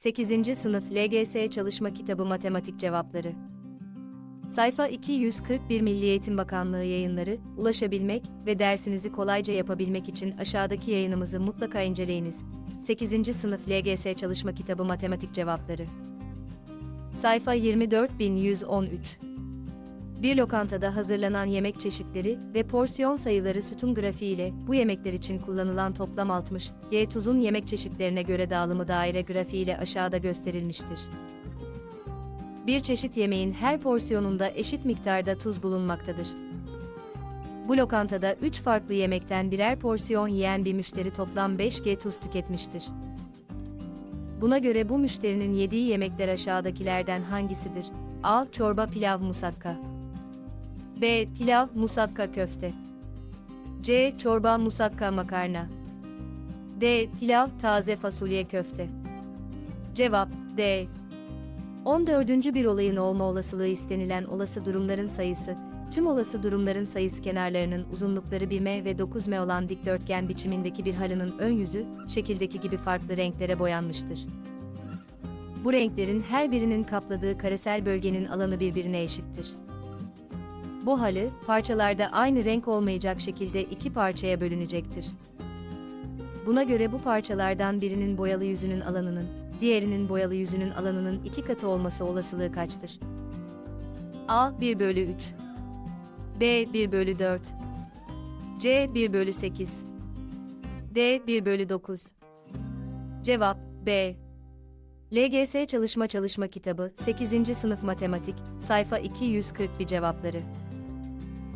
8. Sınıf LGS Çalışma Kitabı Matematik Cevapları Sayfa 241 Milli Eğitim Bakanlığı yayınları, ulaşabilmek ve dersinizi kolayca yapabilmek için aşağıdaki yayınımızı mutlaka inceleyiniz. 8. Sınıf LGS Çalışma Kitabı Matematik Cevapları Sayfa 24113 bir lokantada hazırlanan yemek çeşitleri ve porsiyon sayıları sütun grafiği ile bu yemekler için kullanılan toplam 60 G tuzun yemek çeşitlerine göre dağılımı daire grafiği ile aşağıda gösterilmiştir. Bir çeşit yemeğin her porsiyonunda eşit miktarda tuz bulunmaktadır. Bu lokantada 3 farklı yemekten birer porsiyon yiyen bir müşteri toplam 5 G tuz tüketmiştir. Buna göre bu müşterinin yediği yemekler aşağıdakilerden hangisidir? A. Çorba pilav musakka B. Pilav, musakka köfte. C. Çorba, musakka makarna. D. Pilav, taze fasulye köfte. Cevap D. 14. bir olayın olma olasılığı istenilen olası durumların sayısı, tüm olası durumların sayısı kenarlarının uzunlukları 1m ve 9m olan dikdörtgen biçimindeki bir halının ön yüzü, şekildeki gibi farklı renklere boyanmıştır. Bu renklerin her birinin kapladığı karesel bölgenin alanı birbirine eşittir. Bu halı, parçalarda aynı renk olmayacak şekilde iki parçaya bölünecektir. Buna göre bu parçalardan birinin boyalı yüzünün alanının, diğerinin boyalı yüzünün alanının iki katı olması olasılığı kaçtır? A 1 bölü 3 B 1 bölü 4 C 1 bölü 8 D 1 bölü 9 Cevap B LGS Çalışma Çalışma Kitabı 8. Sınıf Matematik, sayfa 241 cevapları.